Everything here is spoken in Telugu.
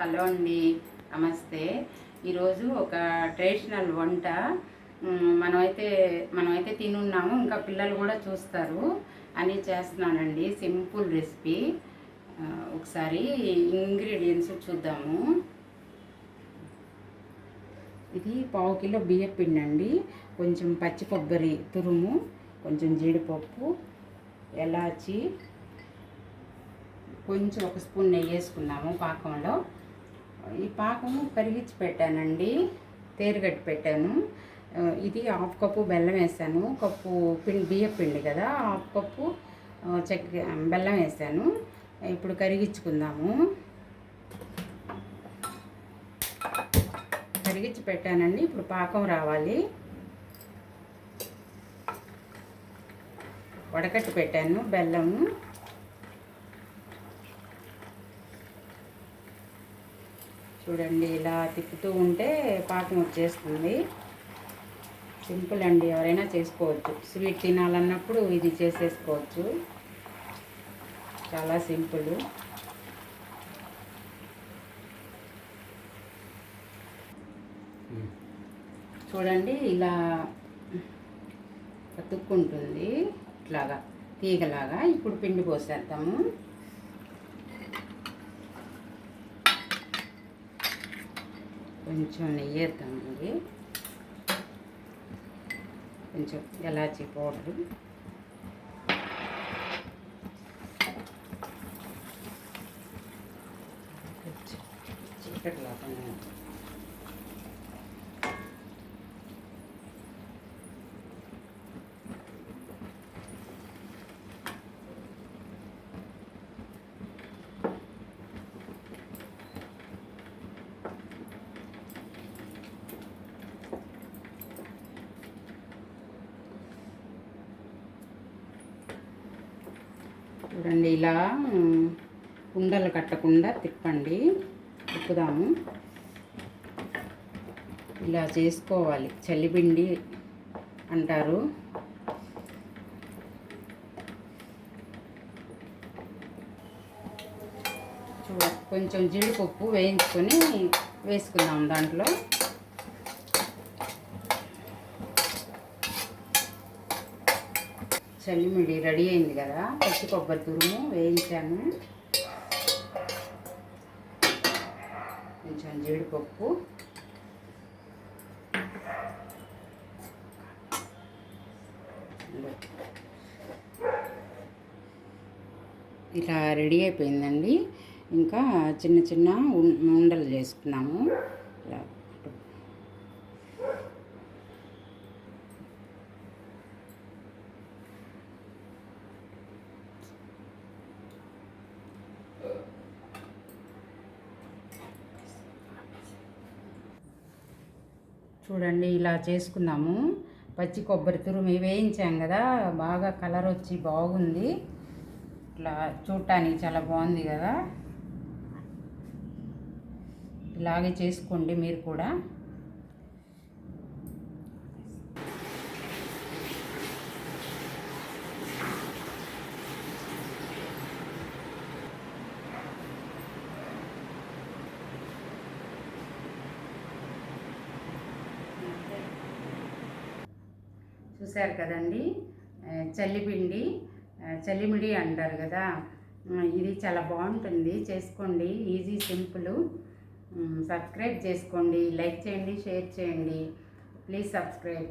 హలో అండి నమస్తే. ఈరోజు ఒక ట్రెడిషనల్ వంట. మనమైతే మనమైతే తినున్నాము ఇంకా పిల్లలు కూడా చూస్తారు. అని చేస్తున్నానండి సింపుల్ రెసిపీ. ఒకసారి ఇంగ్రీడియంట్స్ చూద్దాము. ఇది పావు కిలో బియ్యం పిండి అండి. కొంచెం పచ్చి కొబ్బరి తురుము కొంచెం జీడిపప్పు ఎలాచి కొంచెం ఒక స్పూన్ నెయ్యి వేసుకున్నాము పాకంలో. ఈ పాకము కరిగించి పెట్టానండి. తేరుగట్టి పెట్టాను. ఇది హాఫ్ కప్పు బెల్లం వేసాను. కప్పు పిండి బియ్యం పిండి కదా హాఫ్ కప్పు చక్కెర బెల్లం వేసాను. ఇప్పుడు కరిగించుకుందాము. కరిగించి పెట్టానండి. ఇప్పుడు పాకం రావాలి. వడకట్టి పెట్టాను బెల్లము. చూడండి ఇలా తిప్పుతూ ఉంటే పాకం వచ్చేస్తుంది. సింపుల్ అండి ఎవరైనా చేసుకోవచ్చు. స్వీట్ తినాలన్నప్పుడు ఇది చేసేసుకోవచ్చు. చాలా సింపుల్. చూడండి ఇలా అతుక్కుంటుంది ఇట్లాగా తీగలాగా. ఇప్పుడు పిండి పోసేద్దాము. కొంచెం నెయ్యి వేద్దామండి కొంచెం ఎలాచీ పౌడరు చీకటి లేకుండా చూడండి ఇలా కుండలు ఉండలు కట్టకుండా తిప్పండి. తిప్పుదాము. ఇలా చేసుకోవాలి. చలిపిండి అంటారు. చూ కొంచెం జీడిపప్పు వేయించుకొని వేసుకుందాం దాంట్లో. చల్లిమిడి రెడీ అయింది కదా. పచ్చి కొబ్బరి తురుము వేయించాను. కొంచెం జీడిపప్పు. ఇలా రెడీ అయిపోయిందండి. ఇంకా చిన్న చిన్న ఉం- ఉండలు చేసుకున్నాము. ఇలా చూడండి ఇలా చేసుకున్నాము పచ్చి కొబ్బరి తురుము వేయించాం కదా బాగా కలర్ వచ్చి బాగుంది. ఇట్లా చూడటానికి చాలా బాగుంది కదా. ఇలాగే చేసుకోండి మీరు కూడా. చూశారు కదండి? చల్లిపిండి చల్లిమిడి అంటారు కదా? ఇది చాలా బాగుంటుంది. చేసుకోండి. Easy simple. సబ్స్క్రైబ్ చేసుకోండి. లైక్ చేయండి షేర్ చేయండి. Please subscribe.